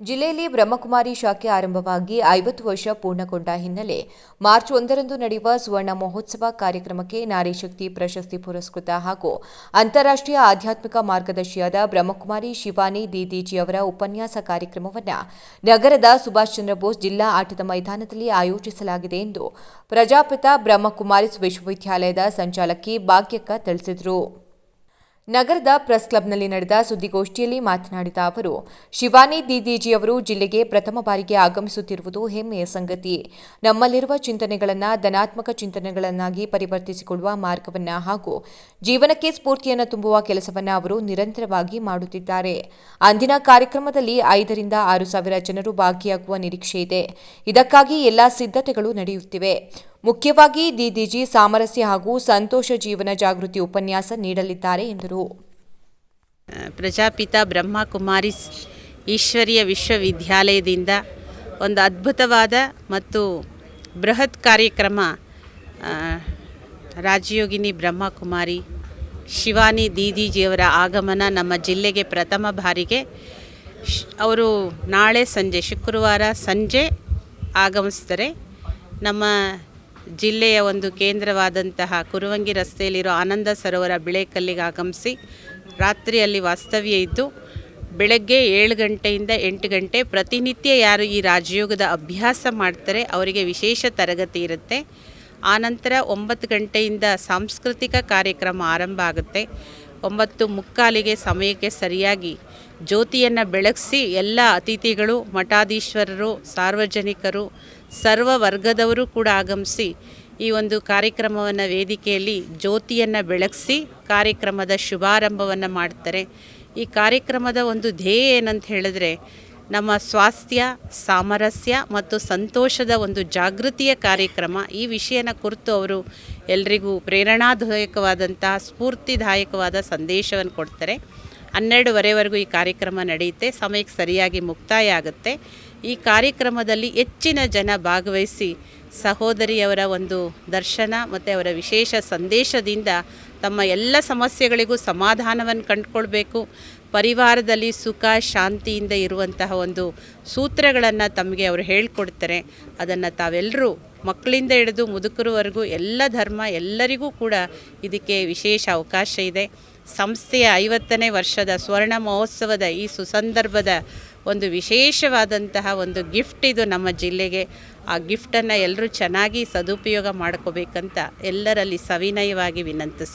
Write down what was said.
ಜಿಲ್ಲೆಯಲ್ಲಿ ಬ್ರಹ್ಮಕುಮಾರಿ ಶಾಖೆ ಆರಂಭವಾಗಿ ಐವತ್ತು ವರ್ಷ ಪೂರ್ಣಗೊಂಡ ಹಿನ್ನೆಲೆ ಮಾರ್ಚ್ ಒಂದರಂದು ನಡೆಯುವ ಸುವರ್ಣ ಮಹೋತ್ಸವ ಕಾರ್ಯಕ್ರಮಕ್ಕೆ ನಾರಿಶಕ್ತಿ ಪ್ರಶಸ್ತಿ ಪುರಸ್ಕೃತ ಹಾಗೂ ಅಂತಾರಾಷ್ಟ್ರೀಯ ಆಧ್ಯಾತ್ಮಿಕ ಮಾರ್ಗದರ್ಶಿಯಾದ ಬ್ರಹ್ಮಕುಮಾರಿ ಶಿವಾನಿ ದೀದೀಜಿ ಅವರ ಉಪನ್ಯಾಸ ಕಾರ್ಯಕ್ರಮವನ್ನು ನಗರದ ಸುಭಾಷ್ ಚಂದ್ರ ಬೋಸ್ ಜಿಲ್ಲಾ ಆಟದ ಮೈದಾನದಲ್ಲಿ ಆಯೋಜಿಸಲಾಗಿದೆ ಎಂದು ಪ್ರಜಾಪಿತ ಬ್ರಹ್ಮಕುಮಾರಿಸ್ ವಿಶ್ವವಿದ್ಯಾಲಯದ ಸಂಚಾಲಕಿ ಭಾಗ್ಯಕ್ಕ ತಿಳಿಸಿದರು. ನಗರದ ಪ್ರೆಸ್ ಕ್ಲಬ್ನಲ್ಲಿ ನಡೆದ ಸುದ್ದಿಗೋಷ್ಠಿಯಲ್ಲಿ ಮಾತನಾಡಿದ ಅವರು, ಶಿವಾನಿ ದೀದೀಜಿಯವರು ಜಿಲ್ಲೆಗೆ ಪ್ರಥಮ ಬಾರಿಗೆ ಆಗಮಿಸುತ್ತಿರುವುದು ಹೆಮ್ಮೆಯ ಸಂಗತಿ. ನಮ್ಮಲ್ಲಿರುವ ಚಿಂತನೆಗಳನ್ನು, ಧನಾತ್ಮಕ ಚಿಂತನೆಗಳನ್ನಾಗಿ ಪರಿವರ್ತಿಸಿಕೊಳ್ಳುವ ಮಾರ್ಗವನ್ನು ಹಾಗೂ ಜೀವನಕ್ಕೆ ಸ್ಫೂರ್ತಿಯನ್ನು ತುಂಬುವ ಕೆಲಸವನ್ನು ಅವರು ನಿರಂತರವಾಗಿ ಮಾಡುತ್ತಿದ್ದಾರೆ. ಅಂದಿನ ಕಾರ್ಯಕ್ರಮದಲ್ಲಿ ಐದರಿಂದ ಆರು ಸಾವಿರ ಜನರು ಭಾಗಿಯಾಗುವ ನಿರೀಕ್ಷೆ ಇದೆ. ಇದಕ್ಕಾಗಿ ಎಲ್ಲಾ ಸಿದ್ಧತೆಗಳು ನಡೆಯುತ್ತಿವೆ. ಮುಖ್ಯವಾಗಿ ದೀದೀಜಿ ಸಾಮರಸ್ಯ ಹಾಗೂ ಸಂತೋಷ ಜೀವನ ಜಾಗೃತಿ ಉಪನ್ಯಾಸ ನೀಡಲಿದ್ದಾರೆ ಎಂದರು. ಪ್ರಜಾಪಿತ ಬ್ರಹ್ಮಕುಮಾರಿ ಈಶ್ವರಿಯ ವಿಶ್ವವಿದ್ಯಾಲಯದಿಂದ ಒಂದು ಅದ್ಭುತವಾದ ಮತ್ತು ಬೃಹತ್ ಕಾರ್ಯಕ್ರಮ ರಾಜಯೋಗಿನಿ ಬ್ರಹ್ಮಕುಮಾರಿ ಶಿವಾನಿ ದೀದಿಜಿಯವರ ಆಗಮನ ನಮ್ಮ ಜಿಲ್ಲೆಗೆ ಪ್ರಥಮ ಬಾರಿಗೆ. ಅವರು ನಾಳೆ ಸಂಜೆ, ಶುಕ್ರವಾರ ಸಂಜೆ ಆಗಮಿಸ್ತಾರೆ. ನಮ್ಮ ಜಿಲ್ಲೆಯ ಒಂದು ಕೇಂದ್ರವಾದಂತಹ ಕುರುವಂಗಿ ರಸ್ತೆಯಲ್ಲಿರೋ ಆನಂದ ಸರೋವರ ಬಿಳೆಕಲ್ಲಿಗೆ ಆಗಮಿಸಿ ರಾತ್ರಿಯಲ್ಲಿ ವಾಸ್ತವ್ಯ ಇದ್ದು, ಬೆಳಗ್ಗೆ ಏಳು ಗಂಟೆಯಿಂದ ಎಂಟು ಗಂಟೆ ಪ್ರತಿನಿತ್ಯ ಯಾರು ಈ ರಾಜಯೋಗದ ಅಭ್ಯಾಸ ಮಾಡ್ತಾರೆ, ಅವರಿಗೆ ವಿಶೇಷ ತರಗತಿ ಇರುತ್ತೆ. ಆನಂತರ ಒಂಬತ್ತು ಗಂಟೆಯಿಂದ ಸಾಂಸ್ಕೃತಿಕ ಕಾರ್ಯಕ್ರಮ ಆರಂಭ ಆಗುತ್ತೆ. ಒಂಬತ್ತು ಮುಕ್ಕಾಲಿಗೆ ಸಮಯಕ್ಕೆ ಸರಿಯಾಗಿ ಜ್ಯೋತಿಯನ್ನು ಬೆಳಗಿಸಿ ಎಲ್ಲ ಅತಿಥಿಗಳು, ಮಠಾಧೀಶ್ವರರು, ಸಾರ್ವಜನಿಕರು ಸರ್ವ ವರ್ಗದವರು ಕೂಡ ಆಗಮಿಸಿ ಈ ಒಂದು ಕಾರ್ಯಕ್ರಮವನ್ನು ವೇದಿಕೆಯಲ್ಲಿ ಜ್ಯೋತಿಯನ್ನು ಬೆಳಗಿಸಿ ಕಾರ್ಯಕ್ರಮದ ಶುಭಾರಂಭವನ್ನು ಮಾಡ್ತಾರೆ. ಈ ಕಾರ್ಯಕ್ರಮದ ಒಂದು ಧ್ಯೇಯ ಏನಂತ ಹೇಳಿದ್ರೆ ನಮ್ಮ ಸ್ವಾಸ್ಥ್ಯ, ಸಾಮರಸ್ಯ ಮತ್ತು ಸಂತೋಷದ ಒಂದು ಜಾಗೃತಿಯ ಕಾರ್ಯಕ್ರಮ. ಈ ವಿಷಯನ ಕುರಿತು ಅವರು ಎಲ್ರಿಗೂ ಪ್ರೇರಣಾದಾಯಕವಾದಂತಹ, ಸ್ಫೂರ್ತಿದಾಯಕವಾದ ಸಂದೇಶವನ್ನು ಕೊಡ್ತಾರೆ. ಹನ್ನೆರಡುವರೆವರೆಗೂ ಈ ಕಾರ್ಯಕ್ರಮ ನಡೆಯುತ್ತೆ, ಸಮಯಕ್ಕೆ ಸರಿಯಾಗಿ ಮುಕ್ತಾಯ ಆಗುತ್ತೆ ಈ ಕಾರ್ಯಕ್ರಮದಲ್ಲಿ ಹೆಚ್ಚಿನ ಜನ ಭಾಗವಹಿಸಿ ಸಹೋದರಿಯವರ ಒಂದು ದರ್ಶನ ಮತ್ತು ಅವರ ವಿಶೇಷ ಸಂದೇಶದಿಂದ ತಮ್ಮ ಎಲ್ಲ ಸಮಸ್ಯೆಗಳಿಗೂ ಸಮಾಧಾನವನ್ನು ಕಂಡುಕೊಳ್ಬೇಕು. ಪರಿವಾರದಲ್ಲಿ ಸುಖ, ಶಾಂತಿಯಿಂದ ಇರುವಂತಹ ಒಂದು ಸೂತ್ರಗಳನ್ನು ತಮಗೆ ಅವರು ಹೇಳ್ಕೊಡ್ತಾರೆ. ಅದನ್ನು ತಾವೆಲ್ಲರೂ ಮಕ್ಕಳಿಂದ ಹಿಡಿದು ಮುದುಕರವರೆಗೂ ಎಲ್ಲ ಧರ್ಮ ಎಲ್ಲರಿಗೂ ಕೂಡ ಇದಕ್ಕೆ ವಿಶೇಷ ಅವಕಾಶ ಇದೆ. ಸಂಸ್ಥೆಯ ಐವತ್ತನೇ ವರ್ಷದ ಸ್ವರ್ಣ ಮಹೋತ್ಸವದ ಈ ಸುಸಂದರ್ಭದ ಒಂದು ವಿಶೇಷವಾದಂತಹ ಒಂದು ಗಿಫ್ಟ್ ಇದು ನಮ್ಮ ಜಿಲ್ಲೆಗೆ. ಆ ಗಿಫ್ಟನ್ನು ಎಲ್ಲರೂ ಚೆನ್ನಾಗಿ ಸದುಪಯೋಗ ಮಾಡ್ಕೋಬೇಕಂತ ಎಲ್ಲರಲ್ಲಿ ಸವಿನಯವಾಗಿ ವಿನಂತಿಸ್ಕೊ